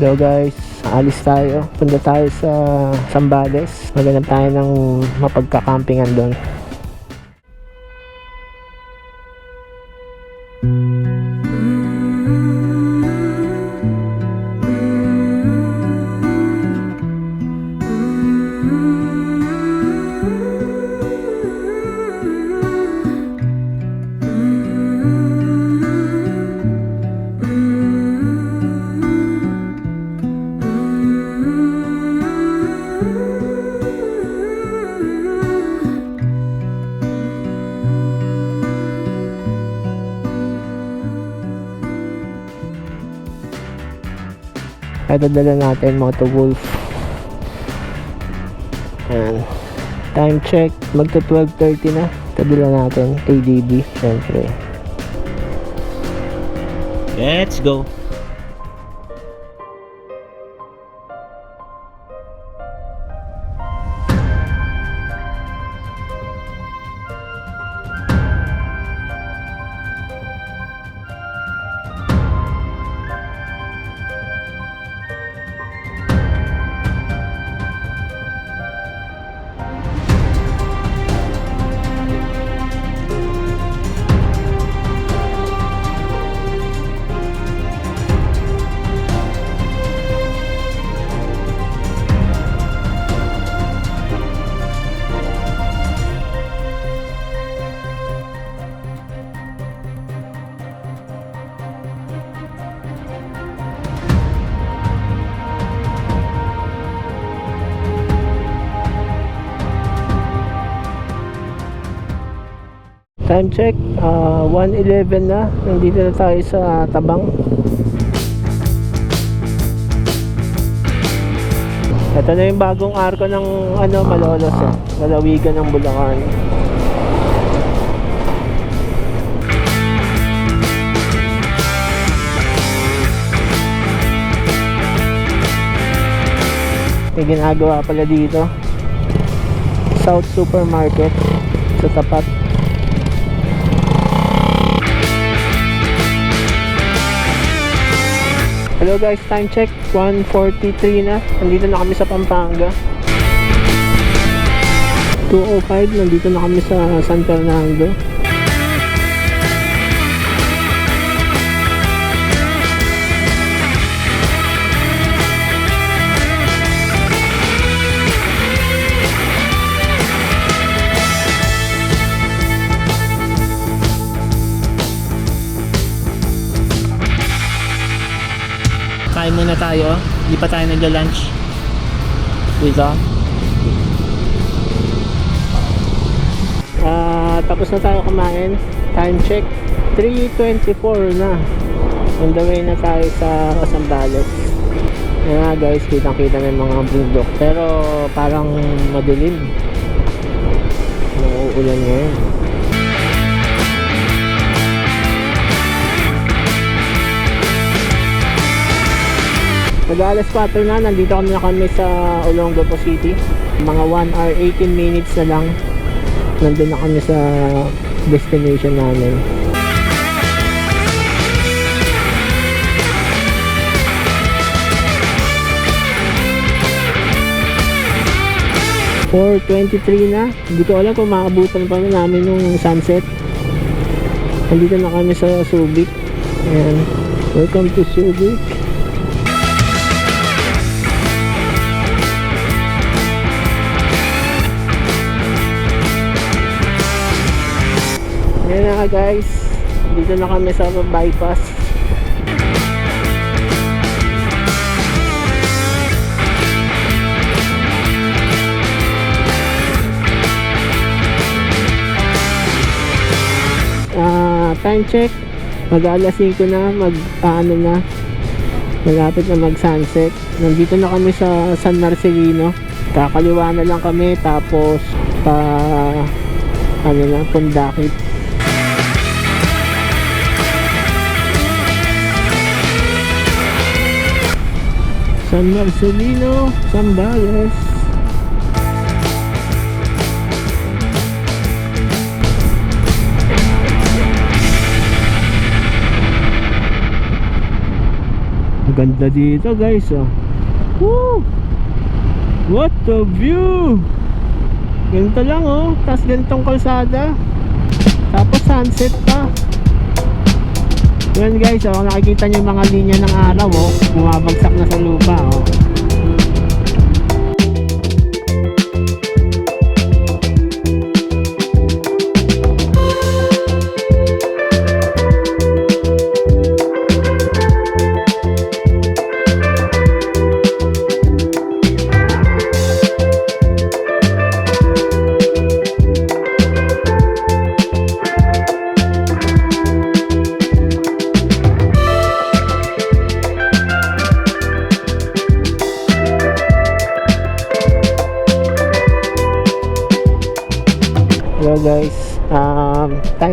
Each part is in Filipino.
Hello guys, alis tayo. Punta tayo sa Sambales. Maghanap tayo ng mapagkakampingan doon. Ito dala natin Moto Wolf. Ayan. Time check. Magta 12.30 na. Ito dala natin. ADB. Siyempre. Let's go. Time check. ah 1.11 na. Nandito na tayo sa Tabang. Ito na yung bagong arko ng ano, Malolos. Eh. Lalawigan ng Bulacan. May ginagawa pala dito. South Supermarket sa tapat. Hello guys, time check 1.43 na. Nandito na kami sa Pampanga. 2.05, nandito na kami sa San Fernando. Kain muna tayo. Hindi pa tayo nagla-lunch. Dito. Ah, tapos na tayo kumain. Time check 3.24 na. On the way na tayo sa Sambales. Yan nga guys, kitang-kita na yung mga bundok. Pero parang madilim. Nauulan ngayon. Mag-alas 4 na, nandito kami na kami sa Olongapo City. Mga 1 hour 18 minutes na lang. Nandun na kami sa destination namin. For 23 na, hindi ko alam kung maabutan pa na namin yung sunset. Nandito na kami sa Subic. Ayan. Welcome to Subic. Ayan na guys. Dito na kami sa bypass. Ah, time check. Mag alas 5 na, mag ah, ano na. Malapit na mag sunset. Nandito na kami sa San Marcelino. Kakaliwa na lang kami tapos pa ano na, Pundakit. San Marcelino, Zambales. Ganda dito guys oh. Woo! What a view! Ganito lang oh. Tapos ganitong kalsada. Tapos sunset pa. Yan guys oh. Nakikita nyo yung mga linya ng araw oh. Bumabagsak na sa lupa oh.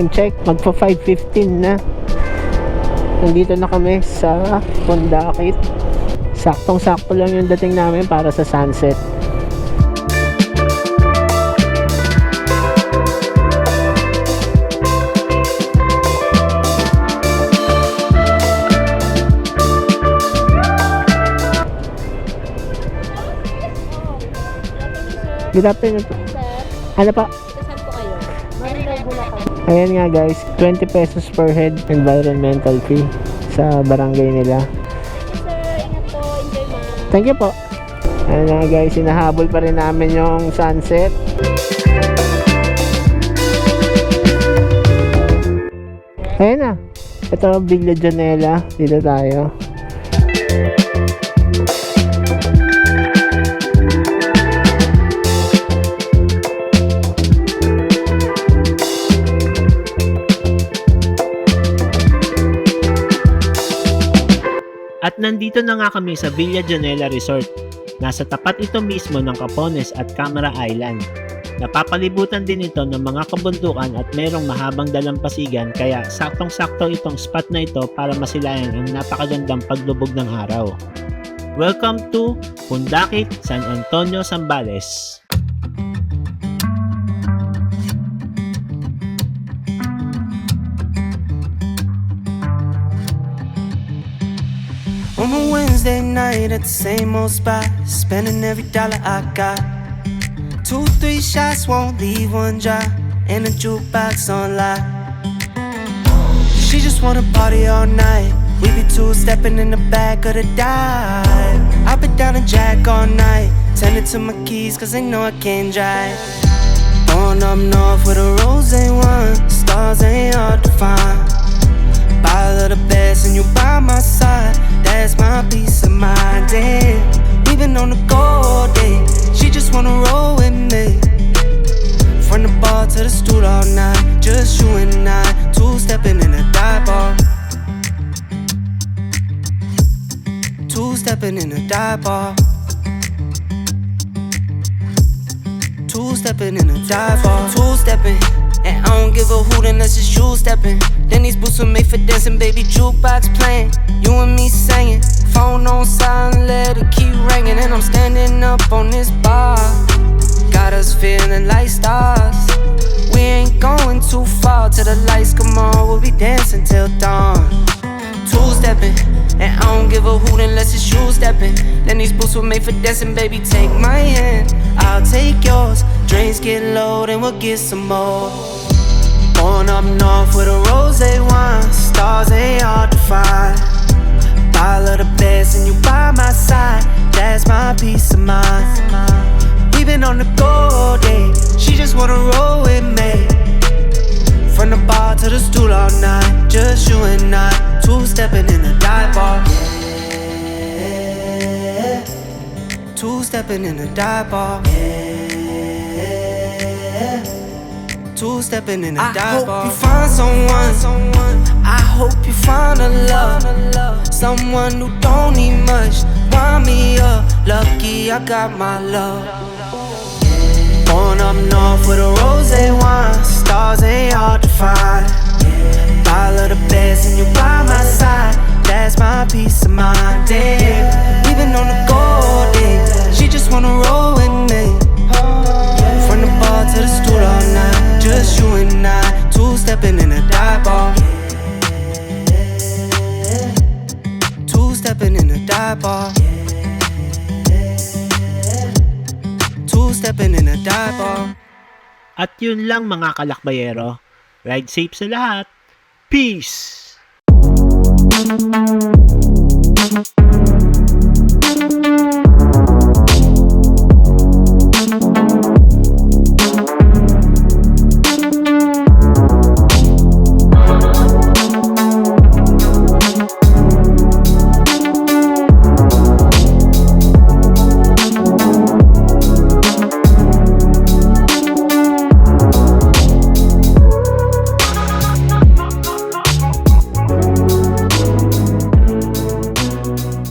Time check, magpa 5.15 na. Nandito na kami sa Pondakit. Saktong sakto lang yung dating namin para sa sunset. Good afternoon. Ano pa? Ayan nga guys, 20 pesos per head environmental fee sa barangay nila. Sir, ingat po. Enjoy ma. Thank you po. Ayan nga guys, hinahabol pa rin namin yung sunset. Ayan na. Ito, Bigla Janela. Dito tayo. At nandito na nga kami sa Villa Janela Resort. Nasa tapat ito mismo ng Capones at Camara Island. Napapalibutan din ito ng mga kabundukan at merong mahabang dalampasigan kaya saktong-sakto itong spot na ito para masilayan ang napakagandang paglubog ng araw. Welcome to Pundakit, San Antonio, Zambales. On a Wednesday night at the same old spot, spending every dollar I got. Two, three shots won't leave one dry, and a jukebox on lock. She just wanna party all night. We be two stepping in the back of the dive. I've been down to Jack all night, tending to my keys cause they know I can't drive. Going up north with a rose ain't one, stars ain't hard to find. Bottle of the best and you by my side. That's my peace of mind. Damn, we've been on the go day. She just wanna roll with me. From the bar to the stool all night. Just you and I, two stepping in a dive bar. Two stepping in a dive bar. Two stepping in a dive bar. Two stepping. And I don't give a hoot unless it's you stepping. Then these boots were made for dancing, baby. Jukebox playing. You and me singing. Phone on silent, let it keep ringing. And I'm standing up on this bar. Got us feeling like stars. We ain't going too far till the lights come on. We'll be dancing till dawn. Two stepping, and I don't give a hoot unless it's you stepping. Then these boots were made for dancing, baby. Take my hand, I'll take yours. Drinks get low, then we'll get some more. Going up north with a rose wine, stars ain't hard to find. Bottle of the best, and you by my side. That's my peace of mind. We've been on the go all day. She just wanna roll with me. From the bar to the stool all night, just you and I, two stepping in a dive bar. Yeah. Two stepping in a dive bar. Yeah. Two stepping in a I dive hope bar. you find someone, someone. I hope you find a love, someone who don't need much. Wind me up, lucky I got my love. Born up north with a rose wine. Stars ain't hard to find. Bottle of the best, and you by my side. That's my peace of mind. Damn, we've on the stepping in a dive bar. At yun lang mga kalakbayero. Ride safe sa lahat. Peace!